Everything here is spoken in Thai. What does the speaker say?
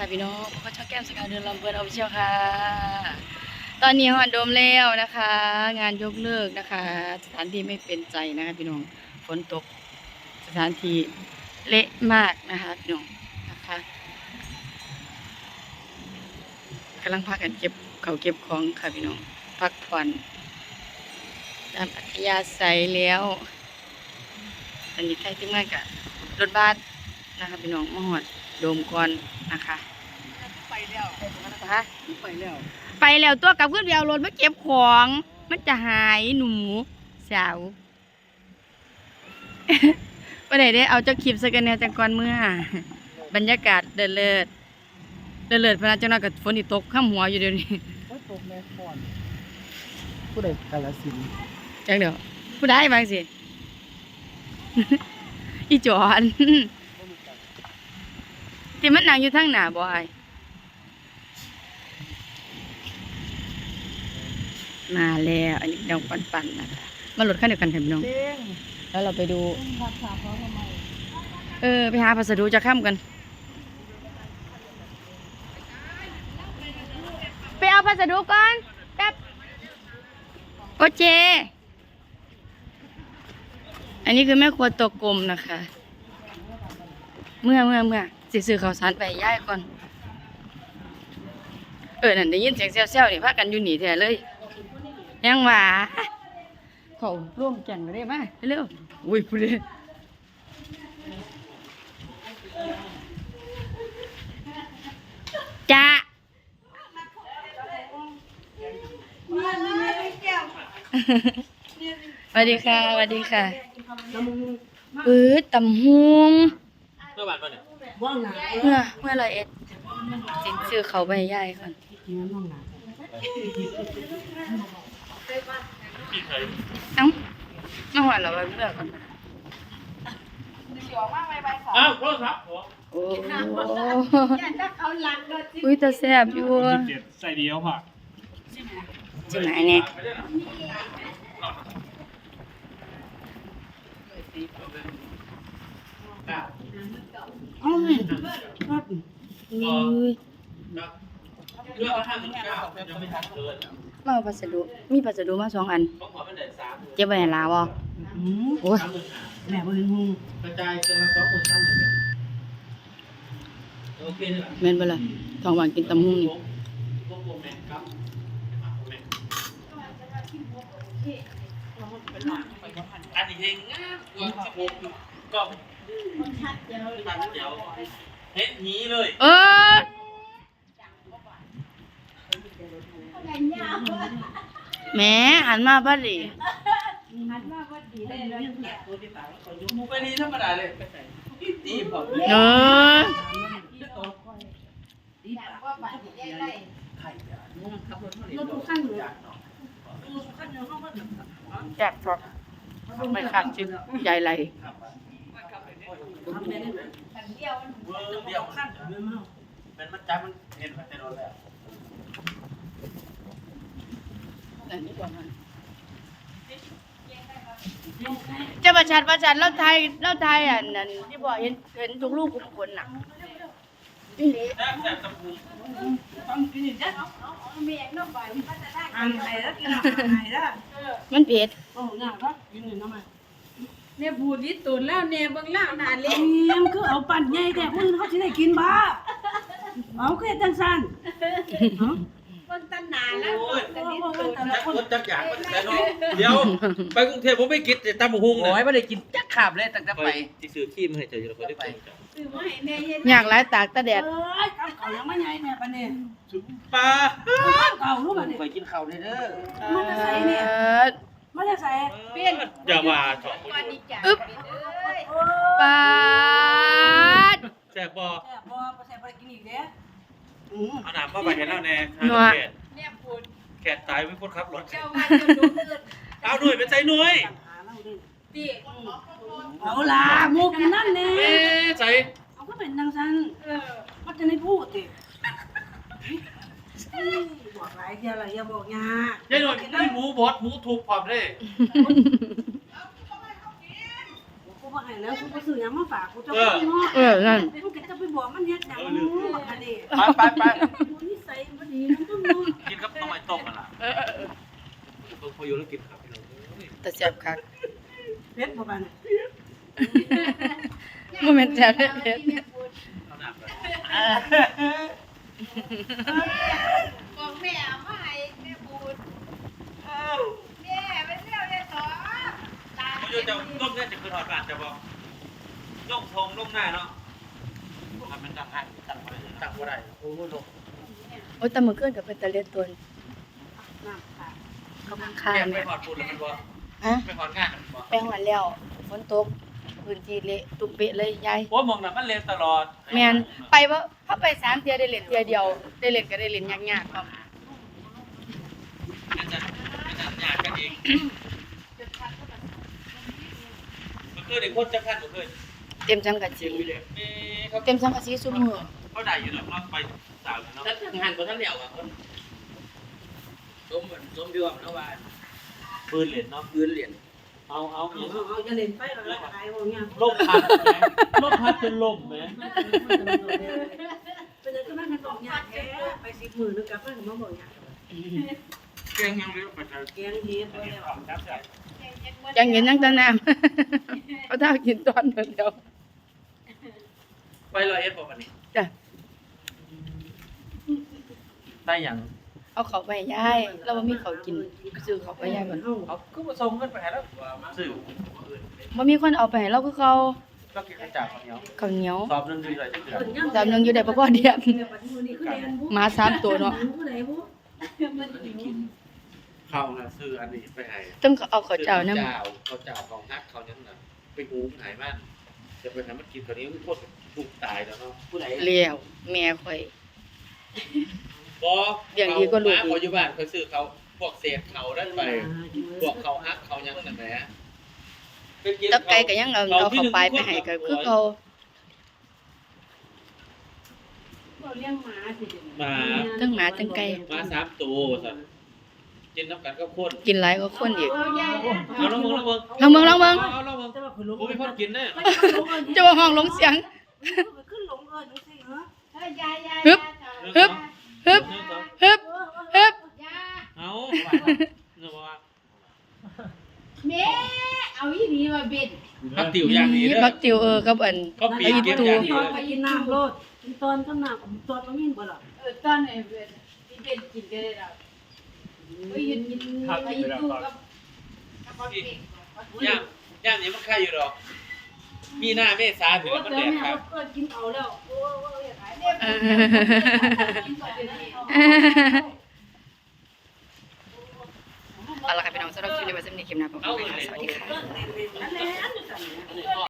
ค่ะพี่น้องพบกับช่องแก้มสกาวเดินลำเบิร์นออฟฟิเชียลค่ะ ตอนนี้ฮอนโดมแล้วนะคะ งานยกเลิกนะคะ สถานที่ไม่เป็นใจนะคะพี่น้องฝนตกสถานที่เละมากนะคะพี่น้องนะคะกำลังพากันเก็บเขาเก็บของค่ะพี่น้องพักผ่อนตามอัธยาศัยแล้วอันนี้ใครที่มากกับรถบัสนะคะพี่น้องมาหอดโดมก่อน นะคะไปแล้วนะคะไปแล้วไปแล้วตัวกลับขึ้นไปเอารถมาเก็บของ มันจะหายหนูสาวไปไหนได้เอาเจ้าคลิปสกันแนวจังกรเมื่อบรรยากาศเดินเลิศเดินเลิศพนักเจ้าหน้ากับฝนที่ตกข้ามหัวอยู่เดี๋ยวนี้ว่าตกแม่ก่อนผู้ใดกาลสินธุ์จังเดี๋ยวผู้ได้บางสิอีจอน ที่มันนั่งอยู่ทางหน้าบ่อายมาแล้ว อันนี้เดาปันปันๆนะคะมาหลดขั้นเดียวกันค่ะพี่น้องเด้งแล้วเราไปดูพักถามเขาทำไมเออ ไปหาพัสดุจะข้ามกัน ไปเอาพัสดุก่อนแป๊บโอเจ อันนี้คือแม่ครัวตัวกลมนะคะ เมื่อเมื่อเมื่อ สิซื้อข้าวสารไปย่ายก่อน เออนั่นได้ยินเสียงแซวๆนี่พากันอยู่หนีแท้เลย ยังหว่าเขาร่วมแก่งกันได้ไหมเร็วอุ้ยพูดเลยจ้าสวัสดีค่ะสวัสดีค่ะปื๊ดตำฮวงเมื่อวานป่ะเนี่ย ว่างหนาเมื่อเมื่อไรเอ็ดสินซื้อเขาไปให้ย่ายก่อนกินน้ำว่างหนาพี่เคยเอ้ามาหัวเราไปเมื่อก่อนนะอ้าวโทษครับผมโอ้อุ้ยแต่แซ่บอยู่สิบเจ็ดใส่เดียวค่ะจริงไหมเนี่ย อ้าวแม่ครับอุ้ยเรื่องห้าหนึ่งเก้ายังไม่ทันเกินมาเอาพัสดุมีพัสดุมาสองอันต้องขอเป็นเด็ดสามเก็บไว้ให้ลาวอะอืมโอ้ยสามหมื่นแม่บ่เห็นหูกระจายเกินมาสองหมื่นสามหมื่นเนี่ยโอเคนแหละแม่นบ่ล่ะทองหวานกินตำหุ่งนี่พวกพวกแม่ครับแม่อันนี้เองงามกว่าสิบหก ก็ชัดเดียวเห็นหนีเลยเออแหม่หันมาพอดีมูไปนี่ธรรมดาเลยนี่ตีผมเออแจกช็อตไม่ขาดชิ้นใหญ่ไหลเดียวขั้นมันมันจับมันเห็นมันจะโดนแล้วเจะประชันประชันแล้วไทยแล้วไทยอะนั่นที่บอกเห็นเห็นทุกลูกทุกคนน่ะอีหลีแซ่บแซ่บตะปูอ่านไห้แล้วกินอาหารไห้แล้วมันเผ็ด โอ้หน้าครับกินนี่น้ำมันเนี่ยบูดลิตูนแล้วเนี่ยเบิ่งล่างหนาเล็กเลี้ยงคือเอาปั่นใหญ่แต่คนเขาสิได้กินบ้าเอาคือจังซั่นเนาะเบิ่งตันหนาแล้วโอ้ยแต่ลิโอ้ตูยนแต่ละจักคนคนจักอย่างมันแต่เนาะเดี๋ยวไปกรุงเทพผมไม่กินแต่ตำบักหุ่งโอ้ยไม่ได้กินจักขาบเลยตั้งแต่ไปไปที่ซื้อขี้มาให้เจ้าอยู่แล้วคนได้กินจ้ะซื้อมาให้แม่เฮ็ดอยากหลายตากตะแดเอ้ดยกับเขายังไม่ใหญ่แม่ปานนี้ปลาเก่ารู้ป่ะเนี่ยไปกินข้าวเลยเด้อมันจะใส่เนี่ยเอิ้นมันจะใส่อย่าว่าสองคนวันนี้จ้ะ อึ๊บโอ้ปาด แซ่บบ่แซ่บบ่บ่แซ่บบ่ได้กินอีกเด้ออืมเอาหนามมาไปเห็นแล้วแน่แขกเนี่ยบูดแขกตายไม่พ้นขับรถเจ้าว่าจะดูเกิดเอาหน่วยไปใส่หน่วยหาเราดิติเอาล่ะหมูกินนั่นแน่เอ๊ะใส่เอาก็เป็นนางซันเออมันจะไม่พูดติบอกหลายเที่ยอะไรอย่าบอกยากยายหน่วยมีหมูบดหมูถูกพร้อมเลยโอ้ บ่ให้แล้วกูบ่ซื้อหยังมาฝากกูจะบ่เนาะเออนั่นกูก็จะไปบอกมันเฮ็ดหยังบักอันนี้ไปไปไปดูนิสัยบ่ดีมันต้องเนาะกินกับต้มไม้ต้มกันล่ะเออเออเออต้องพออยู่แล้วกินครับพี่น้องแต่แซ่บคักเฮ็ดบ่บานบ่แม่นแซ่บเด้อเผ็ดเอาหนักเลย บอกแม่เอามาให้แม่บูดแม่ไปเที่ยวได้ต่อือจะต้มเนี่ยจะคือถอดบาทจะบอกลงทงลงหน้าเนาะทำเป็นตั้งให้ตั้งบ่ได้ตั้งบ่ได้โอ้โหลงโอ้ยแต่มื้อคืนก็เป็นตะเลียนตนน้ำค่ะขอบคุณค่ะแกไปแม่ถอดปูนแล้วมันบ่ฮะไปถอดงานมันบ่แป้งหวานแล้วฝนตกพื้นที่เละตุบเปะเลยยายโอ้มองน่ะมันเล่นตลอดแมนไปบ่าเฮาไปสามเทียได้เล่นเทียเดียว ได้เล่นก็ได้เล่นยากๆครับมันจะมันจะหยาดกันเอง มันคือเด็กคนจะพันบ่เคยเต็มสังกะสีนี่เขาเต็มสังกะสีซุมื้อเขาได้อยู่แล้วเนาะไปสาวเนาะถ้าทำงานบ่ทันแล้วอะคนสมเหมือนสมยวมนะว่าปืนเหรียญเนาะคืนเหรียญเอาเอาเอาเอาเอาจะเล่นไปแล้วขายบ่ยามลมพัดไหมลมพัดจนลมไหมเป็นจังนั้นมันต้องยากแท้ไป10มื้อนึงกลับมาก็มาบ่ยากแกงยังเรียกไปใช้แกงเฮ็ดบ่แล้ว ยังเห็นยังแต่น้ำเอาถ้ากินตอนเดียวไปลอยเอ็ดบอกวันนี้จ้ะได้ยังเอาเขาไปให้ยายเราบ่มีเขาวกินซื้อเขาไปให้ยายมันเขาก็มาส่งเงินไปให้แล้วสื่อบ่มีคนเอาไปให้เราคือเขาก็กินกระจาดคนเดียวข้าวเหนียวสอบนึงดีเลยที่เดือนจำนึงอยู่ได้บ่พอเดียวหหมาสามตัวเนาะผู้ใดบ่ เขาน่ะซื้ออันนี้ไปให้ต้องเอาข้าวเจ้านํเจ้าเขาเจ้าของฮักเขายังน่ะไปหูหายมันจะไปทำมันกินตัวนี้คือโคตรถูกตายแล้วเนาะผู้ใดเลี้ยวแม่ข่อยบออย่างดีก็รู้ดีพออยู่บ้านเขาซื้อเขาพวกเศษเขาดันไปพวกเขาฮักเขายังนั่นแหละไปนตับไก่ก็ยังเอาเอาเข้าไปไปให้ก็คือเขาเราเลี้ยงหมาสิหมาทั้งหมาทั้งไก่หมาสามตัวสัน กินน้ำกันก็ข้นกินหลายกว่าคนอีกเอายายเอาลองมึงลองมึงลองเบิ่งลองเบิ่งเอาลองมึงแต่ว่าคนลงกูไม่พอกินแน่จะว่าห้องลงเสียงขึ้นลงเอิ้นจังซี่เหรอเฮ้ยยายยายฮึบฮึบฮึบฮึบฮึบยาเอาเนื้อว่าแม่เอาอีนี่มาเบ็ดพักติ๋วอย่างนี้นี่เด้อบักติวเออกับอันก็ปีนเก็บอย่างนี้ตอนเลยไปกินน้ำโลดกินตอนกับน้ำตอนบ่มีบ่ล่ะเออตอนไหนเบ็ดที่เบ็ดกินได้แล้ว เฮ้ยยืนกินไปยืนตู้กับกับปลาเก๋ย่ามย่ามนี้มันค่ายอยู่ดอกมีหน้าเมษาถึงโอ้แล้วมันแต่แดดแม่ครับเอิ้นกินเอาแล้วโอ้โอ้ยขายเนี่ยเอกินก่อนเดี๋ยวนี้เอาละค่ะพี่น้องสำหรับคลิปนี้ไว้สำหรับคลิปหน้าพบกันใหม่ค่ะสวัสดีค่ะ